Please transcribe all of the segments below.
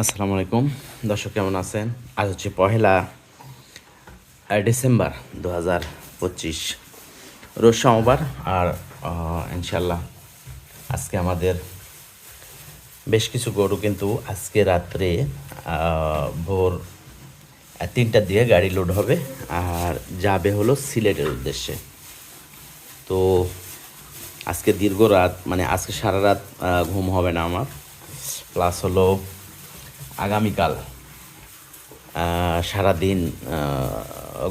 আসসালামু আলাইকুম। দর্শক, কেমন আছেন? আজ হচ্ছে পহেলা ডিসেম্বর দু হাজার পঁচিশ রোজ সোমবার আর ইনশাল্লাহ আজকে আমাদের বেশ কিছু গরু কিন্তু আজকে রাত্রে ভোর তিনটার দিকে গাড়ি লোড হবে আর যাবে হলো সিলেটের উদ্দেশ্যে। তো আজকে দীর্ঘ রাত মানে আজকে সারা রাত ঘুম হবে না আমার। প্লাস হলো আগামীকাল সারাদিন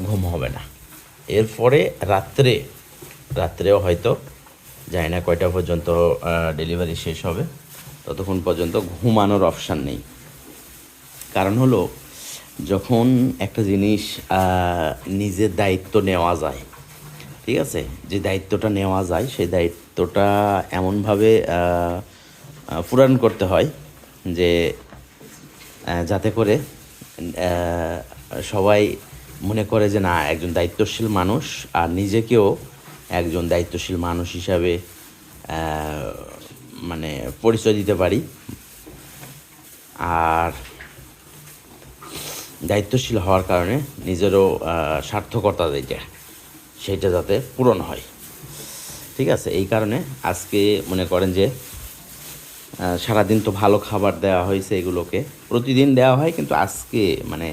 ঘুম হবে না। এরপরে রাত্রে, রাত্রেও হয়তো, জানি না কয়টা পর্যন্ত ডেলিভারি শেষ হবে, ততক্ষণ পর্যন্ত ঘুমানোর অপশান নেই। কারণ হলো, যখন একটা জিনিস নিজের দায়িত্ব নেওয়া যায়, ঠিক আছে? যে দায়িত্বটা নেওয়া যায়, সেই দায়িত্বটা এমনভাবে পূরণ করতে হয় যে যাতে করে সবাই মনে করে যে না, একজন দায়িত্বশীল মানুষ আর নিজেকেও একজন দায়িত্বশীল মানুষ হিসাবে মানে পরিচয় দিতে পারি। আর দায়িত্বশীল হওয়ার কারণে নিজেরও সার্থকতা যেটা, সেটা যাতে পূরণ হয়। ঠিক আছে? এই কারণে আজকে মনে করেন যে সারাদিন তো ভালো খাবার দেওয়া হয়েছে এগুলোকে। প্রতিদিন দেওয়া হয়, কিন্তু আজকে মানে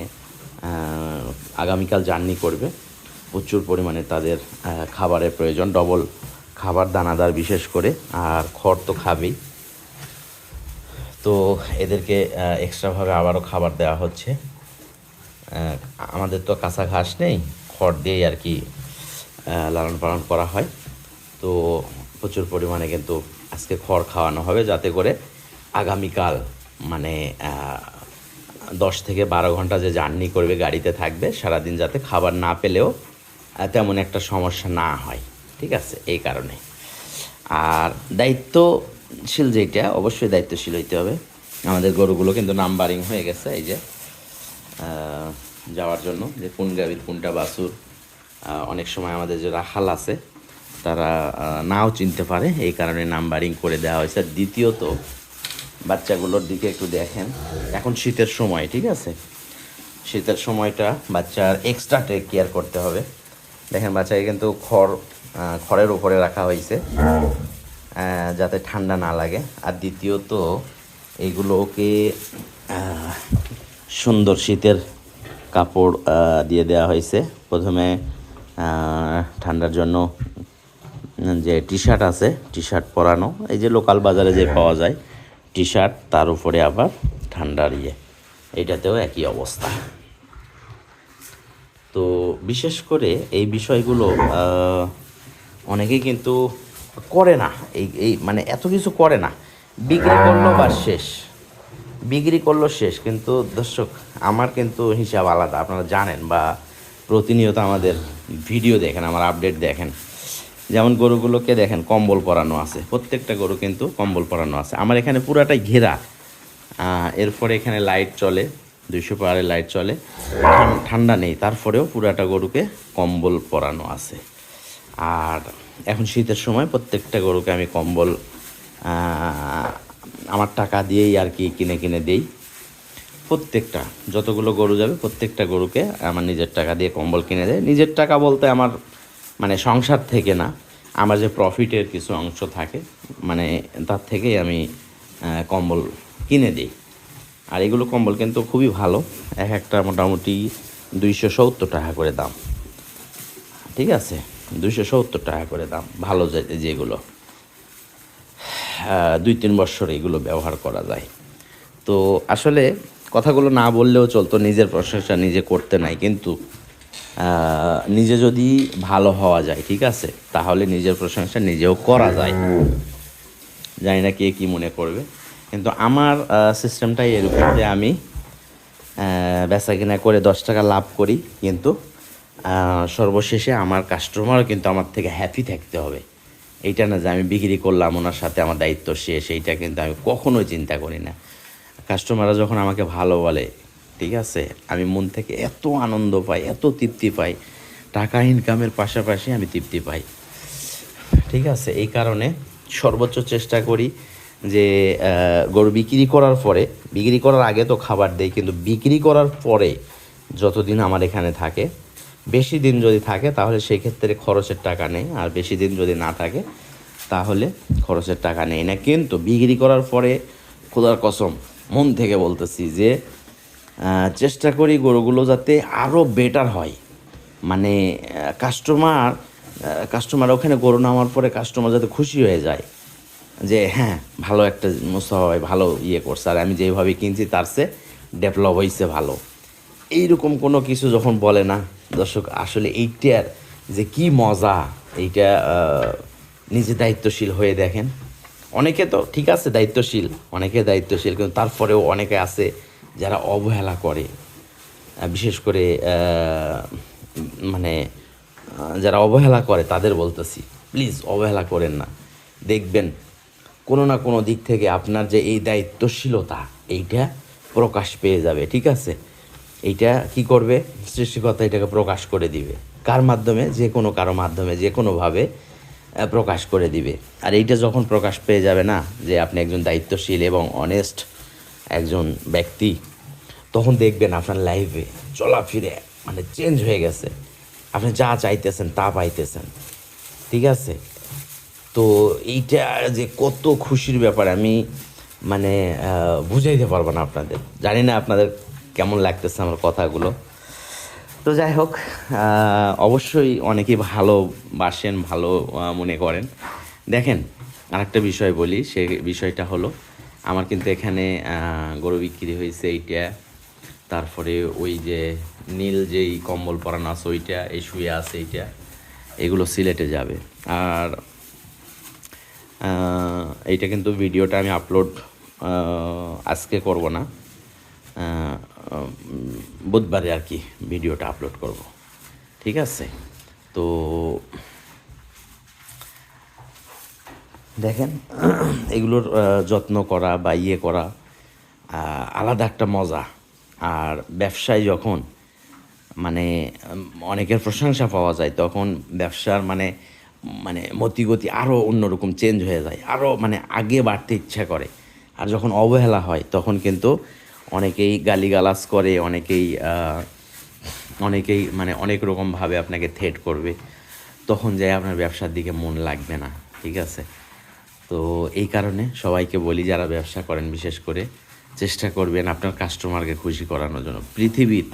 আগামীকাল জার্নি করবে। প্রচুর পরিমাণে তাদের খাবারের প্রয়োজন, ডবল খাবার, দানাদার বিশেষ করে, আর খড় তো খাবেই। তো এদেরকে এক্সট্রাভাবে আবারও খাবার দেওয়া হচ্ছে। আমাদের তো কাঁচা ঘাস নেই, খড় দিয়েই আর কি লালন পালন করা হয়। তো প্রচুর পরিমাণে কিন্তু আজকে খড় খাওয়ানো হবে যাতে করে আগামীকাল মানে দশ থেকে বারো ঘণ্টা যে জার্নি করবে গাড়িতে থাকবে সারাদিন যাতে খাবার না পেলেও তেমন একটা সমস্যা না হয়। ঠিক আছে? এই কারণে। আর দায়িত্বশীল যেটা অবশ্যই দায়িত্বশীল হইতে হবে। আমাদের গরুগুলো কিন্তু নাম্বারিং হয়ে গেছে এই যে যাওয়ার জন্য যে কোন গাভীর কোনটা আহ, অনেক সময় আমাদের যে রাখাল আছে তারা নাও চিনতে পারে। এই কারণে নাম্বারিং করে দেওয়া হয়েছে। দ্বিতীয়ত বাচ্চাগুলোর দিকে একটু দেখেন। এখন শীতের সময় ঠিক আছে? শীতের সময়টা বাচ্চার এক্সট্রা টেক কেয়ার করতে হবে। দেখেন বাচ্চাকে কিন্তু খড় খড়ের উপরে রাখা হয়েছে যাতে ঠান্ডা না লাগে। আর দ্বিতীয়ত এইগুলোকে আহ, সুন্দর শীতের কাপড় দিয়ে দেওয়া হয়েছে। প্রথমে ঠান্ডার জন্য যে টি শার্ট আছে টি শার্ট পরানো, এই যে লোকাল বাজারে যে পাওয়া যায় টি শার্ট তার উপরে আবার ঠান্ডার ইয়ে এইটাতেও একই অবস্থা। তো বিশেষ করে এই বিষয়গুলো অনেকেই কিন্তু করে না, এই এই মানে এত কিছু করে না। বিক্রি করল বা শেষ, বিক্রি করল শেষ, কিন্তু দর্শক, আমার কিন্তু হিসাব আলাদা, আপনারা জানেন বা প্রতিনিয়ত আমাদের ভিডিও দেখেন, আমার আপডেট দেখেন। যেমন গরুগুলোকে দেখেন, কম্বল পরানো আছে, প্রত্যেকটা গরু কিন্তু কম্বল পরানো আছে। আমার এখানে পুরাটাই ঘেরা। এরপরে এখানে লাইট চলে, দুইশো পাহাড়ে লাইট চলে। ঠান- ঠান্ডা নেই, তারপরেও পুরাটা গরুকে কম্বল পরানো আছে। আর এখন শীতের সময় প্রত্যেকটা গরুকে আমি কম্বল আমার টাকা দিয়েই আর কি কিনে কিনে দেই। প্রত্যেকটা, যতগুলো গরু যাবে, প্রত্যেকটা গরুকে আমার নিজের টাকা দিয়ে কম্বল কিনে দেয়। নিজের টাকা বলতে আমার মানে সংসার থেকে না, আমার যে প্রফিটের কিছু অংশ থাকে মানে তার থেকেই আমি কম্বল কিনে দিই। আর এগুলো কম্বল কিন্তু খুবই ভালো, এক একটা মোটামুটি দুইশো সত্তর টাকা করে দাম। ঠিক আছে? দুইশো সত্তর টাকা করে দাম, ভালো যেগুলো। দুই তিন বছর এগুলো ব্যবহার করা যায়। তো আসলে কথাগুলো না বললেও চলতো, নিজের প্রশংসা নিজে করতে নাই, কিন্তু নিজে যদি ভালো হওয়া যায়, ঠিক আছে? তাহলে নিজের প্রশংসা নিজেও করা যায়। জানি না কে কী মনে করবে। কিন্তু আমার সিস্টেমটাই এরকম যে আমি বেচা কিনা করে দশ টাকা লাভ করি, কিন্তু সর্বশেষে আমার কাস্টমারও কিন্তু আমার থেকে হ্যাপি থাকতে হবে। এইটা না যে আমি বিক্রি করলাম, ওনার সাথে আমার দায়িত্ব শেষ, এইটা কিন্তু আমি কখনোই চিন্তা করি না। কাস্টমাররা যখন আমাকে ভালো বলে ঠিক আছে, আমি মন থেকে এত আনন্দ পাই, এত তৃপ্তি পাই, টাকা ইনকামের পাশাপাশি আমি তৃপ্তি পাই। ঠিক আছে, এই কারণে সর্বোচ্চ চেষ্টা করি যে গরু বিক্রি করার পরে, বিক্রি করার আগে তো খাবার দেয় কিন্তু বিক্রি করার পরে যতদিন আমার এখানে থাকে, বেশি দিন যদি থাকে, তাহলে সেক্ষেত্রে খরচের টাকা নেই, আর বেশি দিন যদি না থাকে, তাহলে খরচের টাকা নেই না। কিন্তু বিক্রি করার পরে, খোদার কসম, মন থেকে বলতেছি যে চেষ্টা করি গরুগুলো যাতে আরও বেটার হয়। মানে কাস্টমার কাস্টমার ওখানে গরু নামার পরে কাস্টমার যাতে খুশি হয়ে যায়। যে হ্যাঁ ভালো একটা ভাই, ভালো ইয়ে করছে। আর আমি যেভাবে কিনছি, তার সে ডেভেলপ হয়েছে ভালো। এইরকম কোনো কিছু যখন বলে না, দর্শক, আসলে এইটার যে কি মজা, এইটা নিজে দায়িত্বশীল হয়ে দেখেন। অনেকে তো ঠিক আছে দায়িত্বশীল, অনেকে দায়িত্বশীল, কিন্তু তারপরেও অনেকে আছে যারা অবহেলা করে বিশেষ করে মানে যারা অবহেলা করে, তাদের বলতেছি, প্লিজ অবহেলা করেন না। দেখবেন, কোনো না কোনো দিক থেকে আপনার যে এই দায়িত্বশীলতা, এইটা প্রকাশ পেয়ে যাবে, ঠিক আছে? এইটা কি করবে? সৃষ্টিকর্তা এটাকে প্রকাশ করে দিবে। কার মাধ্যমে? যে কোনো কারও মাধ্যমে, যে কোনোভাবে প্রকাশ করে দিবে। আর এইটা যখন প্রকাশ পেয়ে যাবে না, যে আপনি একজন দায়িত্বশীল এবং অনেস্ট একজন ব্যক্তি তখন দেখবেন আপনার লাইফে চলাফিরে মানে চেঞ্জ হয়ে গেছে। আপনি যা চাইতেছেন তা পাইতেছেন। ঠিক আছে? তো এইটা যে কত খুশির ব্যাপার, আমি মানে বুঝাইতে পারব না আপনাদের। জানি না আপনাদের কেমন লাগতেছে আমার কথাগুলো। তো যাই হোক অবশ্যই অনেকেই ভালোবাসেন ভালো মনে করেন। দেখেন, আরেকটা বিষয় বলি, সে বিষয়টা হলো আমার কিন্তু এখানে গরু বিক্রি হয়েছে এইটা। তারপরে ওই যে নীল যেই কম্বল পরানো আছে ওইটা, এই শুয়ে আছে এইটা। এগুলো সিলেটে যাবে। আর এইটা কিন্তু ভিডিওটা আমি আপলোড আজকে করব না। বুধবারে আর কি ভিডিওটা আপলোড করব। ঠিক আছে? তো দেখেন, এগুলোর যত্ন করা বা ইয়ে করা আলাদা একটা মজা। আর ব্যবসায় যখন মানে অনেকের প্রশংসা পাওয়া যায়, তখন ব্যবসার মানে মানে মতিগতি আরও অন্যরকম চেঞ্জ হয়ে যায় আরও মানে আগে বাড়তে ইচ্ছা করে। আর যখন অবহেলা হয়, তখন কিন্তু অনেকেই গালিগালাজ করে, অনেকেই অনেকেই মানে অনেক রকমভাবে আপনাকে থ্রেট করবে। তখন যাই আপনার ব্যবসার দিকে মন লাগবে না, ঠিক আছে? তো এই কারণে সবাইকে বলি, যারা ব্যবসা করেন, বিশেষ করে চেষ্টা করবেন আপনার কাস্টমারকে খুশি করানোর জন্য। পৃথিবীর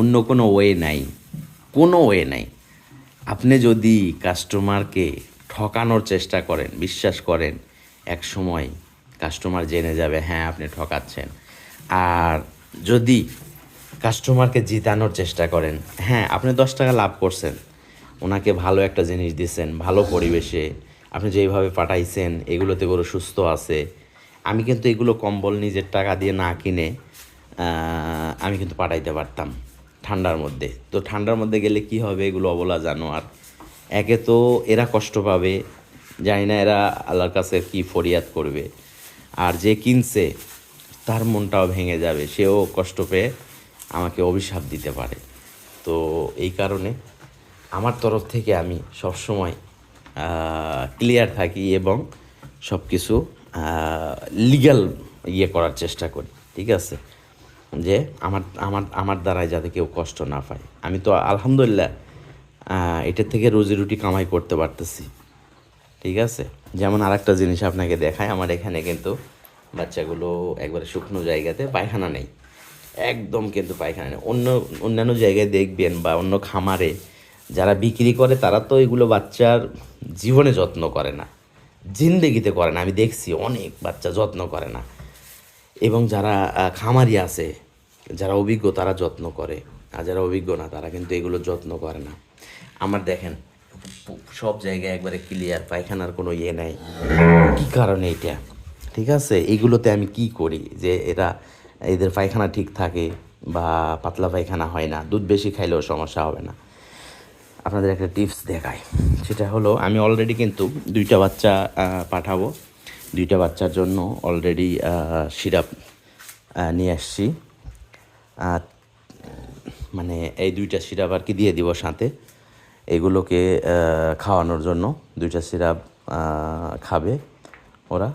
অন্য কোনো ওয়ে নাই, কোনো ওয়ে নাই। আপনি যদি কাস্টমারকে ঠকানোর চেষ্টা করেন, বিশ্বাস করেন, এক সময় কাস্টমার জেনে যাবে হ্যাঁ আপনি ঠকাচ্ছেন। আর যদি কাস্টমারকে জিতানোর চেষ্টা করেন হ্যাঁ আপনি দশ টাকা লাভ করছেন, ওনাকে ভালো একটা জিনিস দিচ্ছেন, ভালো পরিবেশে আপনি যেইভাবে পাঠাইছেন, এগুলোতে গরু সুস্থ আছে। আমি কিন্তু এগুলো কম্বল নিজের টাকা দিয়ে না কিনে আমি কিন্তু পাঠাইতে পারতাম ঠান্ডার মধ্যে। তো ঠান্ডার মধ্যে গেলে কি হবে এগুলো অবলা জানোয়ার। একে তো এরা কষ্ট পাবে, জানি না এরা আল্লাহর কাছে কি ফরিয়াদ করবে। আর যে কিনছে, তার মনটাও ভেঙে যাবে, সেও কষ্ট পেয়ে আমাকে অভিশাপ দিতে পারে। তো এই কারণে আমার তরফ থেকে আমি সবসময় ক্লিয়ার থাকি এবং সব কিছু লিগ্যাল ইয়ে করার চেষ্টা করি, ঠিক আছে? যে আমার আমার আমার দ্বারাই যাতে কেউ কষ্ট না পায়। আমি তো আলহামদুলিল্লাহ এটার থেকে রুজি রুটি কামাই করতে পারতেছি, ঠিক আছে? যেমন আরেকটা জিনিস আপনাকে দেখায় আমার এখানে কিন্তু বাচ্চাগুলো একবারে শুকনো জায়গাতে পায়খানা নেই। একদম কিন্তু পায়খানা নেই। অন্য, অন্যান্য জায়গায় দেখবেন বা অন্য খামারে যারা বিক্রি করে, তারা তো এগুলো বাচ্চার জীবনে যত্ন করে না। জিন্দেগিতে করে না। আমি দেখছি অনেক বাচ্চা যত্ন করে না। এবং যারা খামারি আছে, যারা অভিজ্ঞ, তারা যত্ন করে। আর যারা অভিজ্ঞ না, তারা কিন্তু এগুলো যত্ন করে না। আমার দেখেন, সব জায়গায় একবারে ক্লিয়ার পায়খানার কোনো ইয়ে নাই। কি কারণে এটা? ঠিক আছে? এইগুলোতে আমি কি করি? যে এরা, এদের পায়খানা ঠিক থাকে বা পাতলা পায়খানা হয় না, দুধ বেশি খাইলেও সমস্যা হবে না। আপনাদের একটা টিপস দেখায় সেটা হলো, আমি অলরেডি কিন্তু দুইটা বাচ্চা পাঠাবো। দুইটা বাচ্চার জন্য অলরেডি সিরাপ নিয়ে আসছি। মানে এই দুইটা সিরাপ আর কি দিয়ে দিব সাথে। এগুলোকে খাওয়ানোর জন্য দুইটা সিরাপ খাবে ওরা।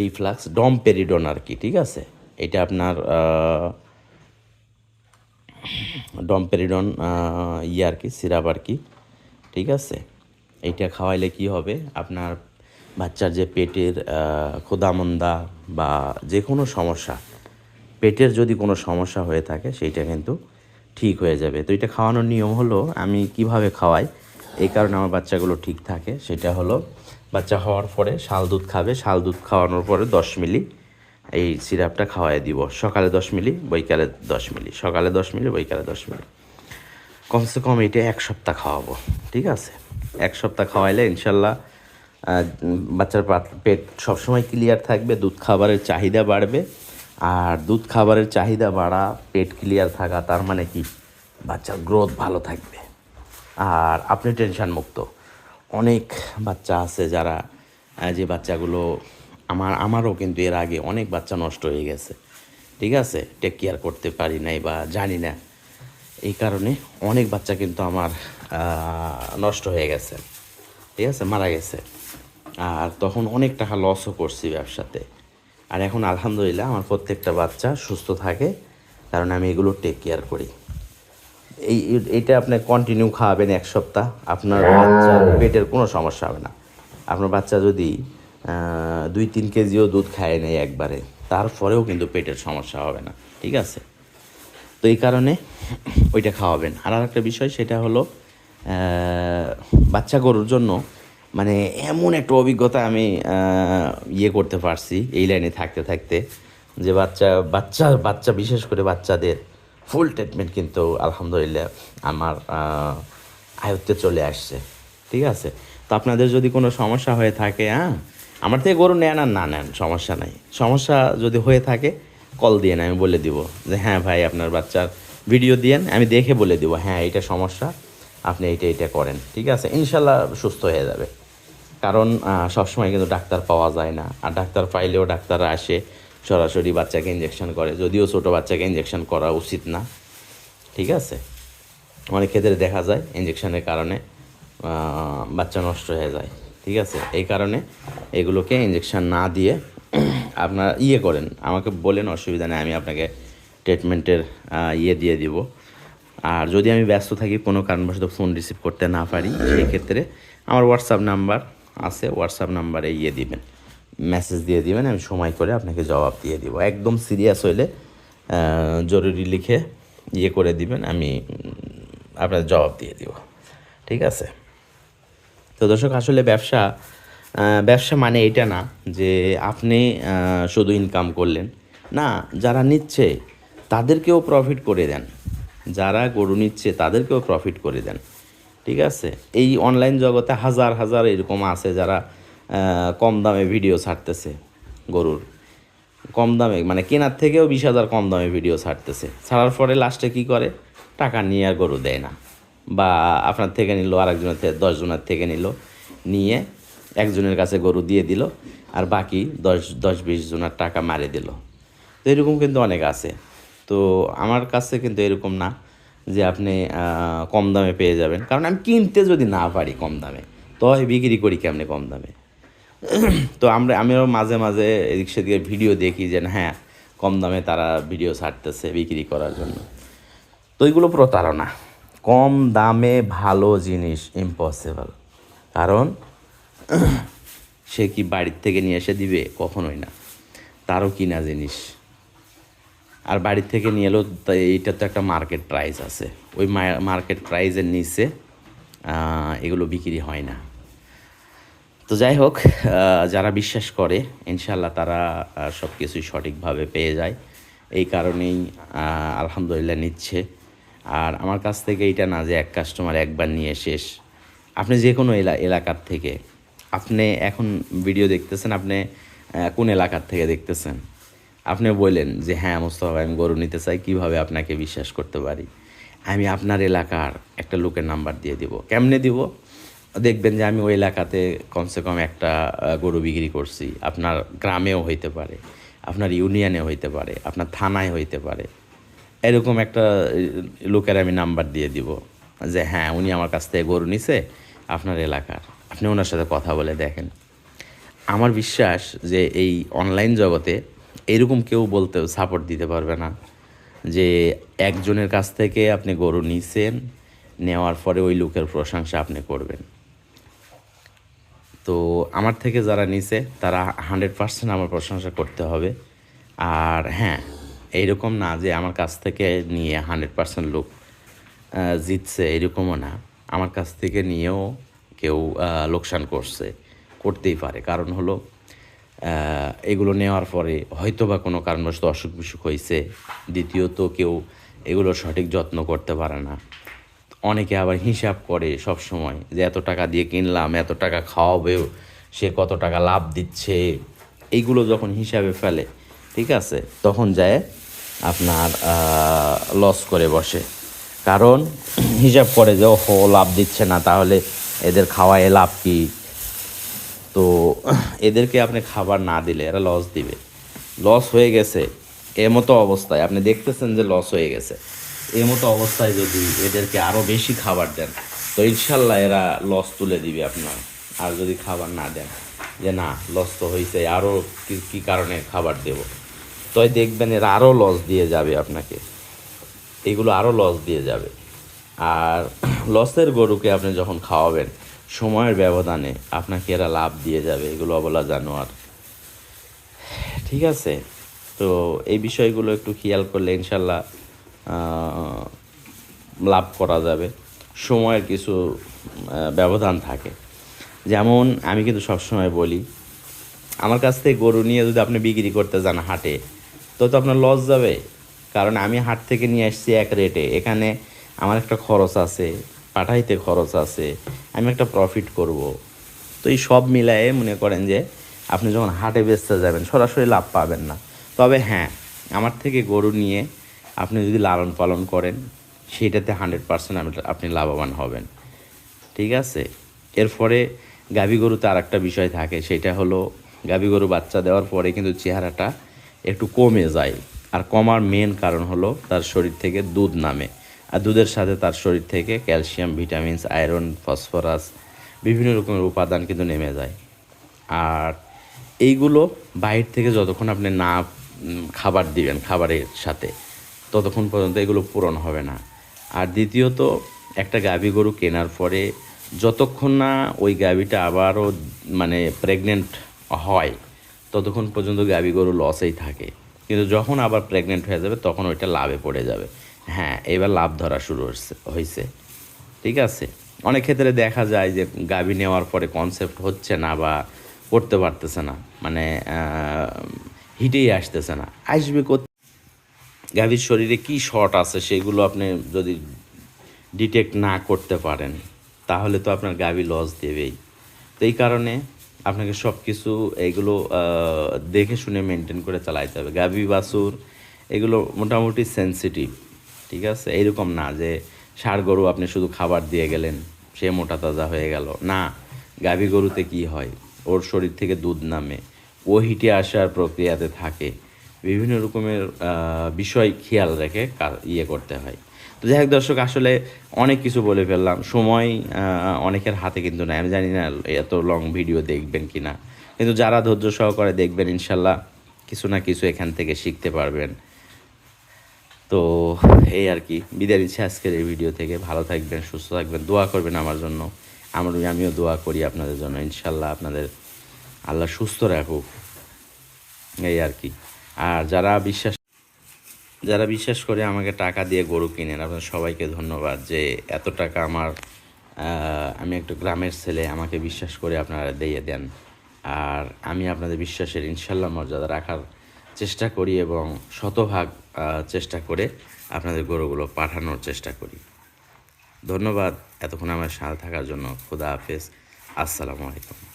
ডিফ্লাক্স ডমপেরিডন আর কি, ঠিক আছে? এটা আপনার ডমপেরিডন ইয়ে আর কি সিরাপ আর কি ঠিক আছে? এইটা খাওয়াইলে কি হবে? আপনার বাচ্চার যে পেটের আহ, ক্ষুধামন্দা বা যে কোনো সমস্যা পেটের যদি কোনো সমস্যা হয়ে থাকে সেইটা কিন্তু ঠিক হয়ে যাবে। তো এটা খাওয়ানোর নিয়ম হলো আমি কীভাবে খাওয়াই? এই কারণে আমার বাচ্চাগুলো ঠিক থাকে। সেটা হলো বাচ্চা হওয়ার পরে শাল দুধ খাবে। শাল দুধ খাওয়ানোর পরে দশ মিলি এই সিরাপটা খাওয়াই দিব। সকালে দশ মিলি, বৈকালে দশ মিলি। সকালে দশ মিলি, বৈকালে দশ মিলি। কমসে কম এটা এক সপ্তাহ খাওয়াবো, ঠিক আছে? এক সপ্তাহ খাওয়াইলে ইনশাল্লাহ বাচ্চার পেট সবসময় ক্লিয়ার থাকবে, দুধ খাবারের চাহিদা বাড়বে। আর দুধ খাবারের চাহিদা বাড়া, পেট ক্লিয়ার থাকা, তার মানে কি? বাচ্চার গ্রোথ ভালো থাকবে। আর আপনি টেনশন মুক্ত। অনেক বাচ্চা আছে যারা যে বাচ্চাগুলো আমার, আমারও কিন্তু এর আগে অনেক বাচ্চা নষ্ট হয়ে গেছে। ঠিক আছে? টেক কেয়ার করতে পারি নাই বা জানি না। এই কারণে অনেক বাচ্চা কিন্তু আমার নষ্ট হয়ে গেছে। ঠিক আছে? মারা গেছে। আর তখন অনেক টাকা লসও করছি ব্যবসাতে। আর এখন আলহামদুলিল্লাহ আমার প্রত্যেকটা বাচ্চা সুস্থ থাকে, কারণ আমি এগুলো টেক কেয়ার করি। এই এটা আপনি কন্টিনিউ খাওয়াবেন এক সপ্তাহ। আপনার বাচ্চার পেটের কোনো সমস্যা হবে না। আপনার বাচ্চা যদি দুই তিন কেজিও দুধ খায় নেয় একবারে। তারপরেও কিন্তু পেটের সমস্যা হবে না, ঠিক আছে? তো এই কারণে ওইটা খাওয়াবেন। আর আরেকটা বিষয়, সেটা হলো বাচ্চা গরুর জন্য মানে এমন একটা অভিজ্ঞতা আমি ইয়ে করতে পারছি এই লাইনে থাকতে থাকতে, যে বাচ্চা বাচ্চা বাচ্চা, বিশেষ করে বাচ্চাদের ফুল ট্রিটমেন্ট কিন্তু আলহামদুলিল্লাহ আমার আয়ত্তে চলে আসছে, ঠিক আছে? তো আপনাদের যদি কোনো সমস্যা হয়ে থাকে হ্যাঁ আমার থেকে গরু নেন আর না নেন, সমস্যা নাই। সমস্যা যদি হয়ে থাকে কল দিয়ে আমি বলে দিব যে হ্যাঁ ভাই, আপনার বাচ্চার ভিডিও দিয়েন, আমি দেখে বলে দিব হ্যাঁ এইটা সমস্যা, আপনি এইটা এইটা করেন। ঠিক আছে? ইনশাল্লাহ সুস্থ হয়ে যাবে। কারণ সবসময় কিন্তু ডাক্তার পাওয়া যায় না। আর ডাক্তার পাইলেও ডাক্তাররা আসে, সরাসরি বাচ্চাকে ইঞ্জেকশন করে। যদিও ছোটো বাচ্চাকে ইঞ্জেকশন করা উচিত না। ঠিক আছে? অনেক ক্ষেত্রে দেখা যায় ইঞ্জেকশনের কারণে বাচ্চা নষ্ট হয়ে যায়। ঠিক আছে? এই কারণে এগুলোকে ইঞ্জেকশান না দিয়ে আপনার ইয়ে করেন। আমাকে বলেন, অসুবিধা নেই, আমি আপনাকে ট্রিটমেন্টের ইয়ে দিয়ে দিব। আর যদি আমি ব্যস্ত থাকি, কোনো কারণবশত ফোন রিসিভ করতে না পারি সেই ক্ষেত্রে আমার হোয়াটসঅ্যাপ নাম্বার আছে হোয়াটসঅ্যাপ নাম্বারে ইয়ে দিবেন। মেসেজ দিয়ে দিবেন, আমি সময় করে আপনাকে জবাব দিয়ে দিব। একদম সিরিয়াস হইলে জরুরি লিখে ইয়ে করে দিবেন, আমি আপনার জবাব দিয়ে দিব। ঠিক আছে? তো দর্শক, আসলে ব্যবসা ব্যবসা মানে এটা না যে আপনি শুধু ইনকাম করলেন। না, যারা নিচ্ছে তাদেরকেও প্রফিট করে দেন। যারা গরু নিচ্ছে তাদেরকেও প্রফিট করে দেন। ঠিক আছে? এই অনলাইন জগতে হাজার হাজার এরকম আছে যারা কম দামে ভিডিও ছাড়তেছে গরুর। কম দামে মানে কেনার থেকেও বিশ হাজার কম দামে ভিডিও ছাড়তেছে। ছাড়ার পরে লাস্টে কি করে? টাকা নিয়ে আর গরু দেয় না। বা আপনার থেকে নিল, আরেকজনের থেকে, দশজনের থেকে নিল, নিয়ে একজনের কাছে গরু দিয়ে দিল, আর বাকি দশ দশ, বিশ জনের টাকা মারে দিল। তো এরকম কিন্তু অনেক আছে। তো আমার কাছে কিন্তু এরকম না যে আপনি কম দামে পেয়ে যাবেন। কারণ আমি কিনতে যদি না পারি কম দামে তো বিক্রি করি কেমনে কম দামে? তো আমরা, আমিও মাঝে মাঝে এদিক সেদিকে ভিডিও দেখি যে হ্যাঁ কম দামে তারা ভিডিও ছাড়তেছে বিক্রি করার জন্য। তো এগুলো প্রতারণা। কম দামে ভালো জিনিস ইম্পসিবল কারণ সে কি বাড়ির থেকে নিয়ে এসে দিবে? কখনোই না। তারও কিনা জিনিস। আর বাড়ির থেকে নিয়ে এলেও এইটা তো একটা মার্কেট প্রাইস আছে। ওই মার্কেট প্রাইসের নিচে এগুলো বিক্রি হয় না। তো যাই হোক যারা বিশ্বাস করে ইনশাল্লাহ তারা সব কিছুই সঠিকভাবে পেয়ে যায়। এই কারণেই আলহামদুলিল্লাহ নিচ্ছে। আর আমার কাছ থেকে এইটা না যে এক কাস্টমার একবার নিয়ে শেষ। আপনি যে কোনো এলা এলাকার থেকে। আপনি এখন ভিডিও দেখতেছেন আপনি কোন এলাকার থেকে দেখতেছেন? আপনি বললেন যে হ্যাঁ মোস্তফা ভাই, আমি গরু নিতে চাই কীভাবে আপনাকে বিশ্বাস করতে পারি? আমি আপনার এলাকার একটা লোকের নাম্বার দিয়ে দিব। কেমনে দিব? দেখবেন যে আমি ওই এলাকাতে কমসে কম একটা গরু বিক্রি করছি। আপনার গ্রামেও হইতে পারে আপনার ইউনিয়নে হইতে পারে আপনার থানায় হইতে পারে। এরকম একটা লোকের আমি নাম্বার দিয়ে দিব যে হ্যাঁ উনি আমার কাছ থেকে গরু নিছে, আপনার এলাকার। আপনি ওনার সাথে কথা বলে দেখেন। আমার বিশ্বাস যে এই অনলাইন জগতে এরকম কেউ বলতে সাপোর্ট দিতে পারবে না। যে একজনের কাছ থেকে আপনি গরু নিছেন, নেওয়ার পরে ওই লোকের প্রশংসা আপনি করবেন। তো আমার থেকে যারা নিছে, তারা হান্ড্রেড পার্সেন্ট আমার প্রশংসা করতে হবে। আর হ্যাঁ এইরকম না যে আমার কাছ থেকে নিয়ে হান্ড্রেড পার্সেন্ট লোক জিতছে এরকমও না। আমার কাছ থেকে নিয়েও কেউ লোকসান করছে, করতেই পারে। কারণ হলো এগুলো নেওয়ার পরে হয়তো বা কোনো কারণবশত অসুখ বিসুখ হয়েছে দ্বিতীয়ত কেউ এগুলো সঠিক যত্ন করতে পারে না। অনেকে আবার হিসাব করে সব সময় যে এত টাকা দিয়ে কিনলাম, এত টাকা খাওয়াবেও সে কত টাকা লাভ দিচ্ছে। এইগুলো যখন হিসাবে ফেলে, ঠিক আছে, তখন যায় আপনার লস করে বসে। কারণ, হিসাব করে যে ও লাভ দিচ্ছে না, তাহলে এদের খাওয়ায় লাভ কী? তো, এদেরকে আপনি খাবার না দিলে এরা লস দিবে। লস হয়ে গেছে মতো অবস্থায়, আপনি দেখতেছেন যে লস হয়ে গেছে। মতো অবস্থায় যদি এদেরকে আরও বেশি খাবার দেন, তো ইনশাল্লাহ এরা লস তুলে দিবে আপনার। আর যদি খাবার না দেন, যে না লস তো হয়েছে আরও কী কারণে খাবার দেব? তো দেখবেন এরা আরও লস দিয়ে যাবে আপনাকে। এগুলো আরও লস দিয়ে যাবে। আর লসের গরুকে আপনি যখন খাওয়াবেন, সময়ের ব্যবধানে আপনাকে এরা লাভ দিয়ে যাবে, এগুলো অবলা জানোয়ার। ঠিক আছে? তো এই বিষয়গুলো একটু খেয়াল করলে ইনশাল্লাহ লাভ করা যাবে। সময়ের কিছু ব্যবধান থাকে। যেমন আমি কিন্তু সবসময় বলি, আমার কাছ থেকে গরু নিয়ে যদি আপনি বিক্রি করতে যান হাটে তো তো আপনার লস যাবে। কারণ আমি হাট থেকে নিয়ে আসছি এক রেটে এখানে আমার একটা খরচ আছে, পাঠাইতে খরচ আছে। আমি একটা প্রফিট করব। তো এই সব মিলায়ে মনে করেন যে, আপনি যখন হাটে বেচতে যাবেন, সরাসরি লাভ পাবেন না। তবে হ্যাঁ আমার থেকে গরু নিয়ে আপনি যদি লালন পালন করেন সেইটাতে হান্ড্রেড পার্সেন্ট আপনি লাভবান হবেন। ঠিক আছে? এরপরে গাভী গরুতে আর একটা বিষয় থাকে, সেটা হলো গাভী গরু বাচ্চা দেওয়ার পরে কিন্তু চেহারাটা একটু কমে যায়। আর কমার মেন কারণ হলো তার শরীর থেকে দুধ নামে। আর দুধের সাথে তার শরীর থেকে ক্যালসিয়াম ভিটামিনস আয়রন ফসফরাস বিভিন্ন রকমের উপাদান কিন্তু নেমে যায়। আর এইগুলো বাইর থেকে যতক্ষণ আপনি না খাবার দিবেন খাবারের সাথে, ততক্ষণ পর্যন্ত এগুলো পূরণ হবে না। আর দ্বিতীয়ত, একটা গাভী গরু কেনার পরে যতক্ষণ না ওই গাভীটা আবারও মানে প্রেগনেন্ট হয় ততক্ষণ পর্যন্ত গাভী গরু লসেই থাকে। কিন্তু যখন আবার প্রেগনেন্ট হয়ে যাবে, তখন ওইটা লাভে পড়ে যাবে। হ্যাঁ এবার লাভ ধরা শুরু হয়েছে ঠিক আছে? অনেক ক্ষেত্রে দেখা যায় যে গাভী নেওয়ার পরে কনসেপ্ট হচ্ছে না বা করতে পারতেছে না। মানে হিটেই আসতেছে না। আসবে গাভীর শরীরে কি শর্ট আছে সেগুলো আপনি যদি ডিটেক্ট না করতে পারেন, তাহলে তো আপনার গাভী লস দেবেই। তো এই কারণে আপনাকে সব কিছু এগুলো দেখে শুনে মেনটেন করে চালাইতে হবে। গাভী, বাছুর, এগুলো মোটামুটি সেন্সিটিভ ঠিক আছে? এইরকম না যে ষাড় গরু আপনি শুধু খাবার দিয়ে গেলেন, সে মোটা তাজা হয়ে গেল। না, গাভী গরুতে কি হয়? ওর শরীর থেকে দুধ নামে। ও হিটে আসার প্রক্রিয়াতে থাকে। বিভিন্ন রকমের বিষয় খেয়াল রেখে ইয়ে করতে হয়। তো যাই হোক দর্শক, আসলে অনেক কিছু বলে ফেললাম। সময় অনেকের হাতে কিন্তু নাই। আমি জানি না এত লং ভিডিও দেখবেন কি না কিন্তু যারা ধৈর্য সহকারে দেখবেন, ইনশাল্লাহ কিছু না কিছু এখান থেকে শিখতে পারবেন। তো এই আর কি। বিদায় নিচ্ছি আজকের এই ভিডিও থেকে। ভালো থাকবেন, সুস্থ থাকবেন। দোয়া করবেন আমার জন্য। আমার, আমিও দোয়া করি আপনাদের জন্য। ইনশাল্লাহ আপনাদের আল্লাহ সুস্থ রাখুক। এই আর কি। আর যারা বিশ্বাস যারা বিশ্বাস করে আমাকে টাকা দিয়ে গরু কিনেন, আপনার সবাইকে ধন্যবাদ যে এত টাকা আমার আমি একটু গ্রামের ছেলে, আমাকে বিশ্বাস করে আপনারা দিয়ে দেন। আর আমি আপনাদের বিশ্বাসের ইনশাল্লাহ মর্যাদা রাখার চেষ্টা করি এবং শতভাগ চেষ্টা করে আপনাদের গরুগুলো পাঠানোর চেষ্টা করি। ধন্যবাদ। এতক্ষণ আমার সাথে থাকার জন্য। খুদা হাফেজ। আসসালামু আলাইকুম।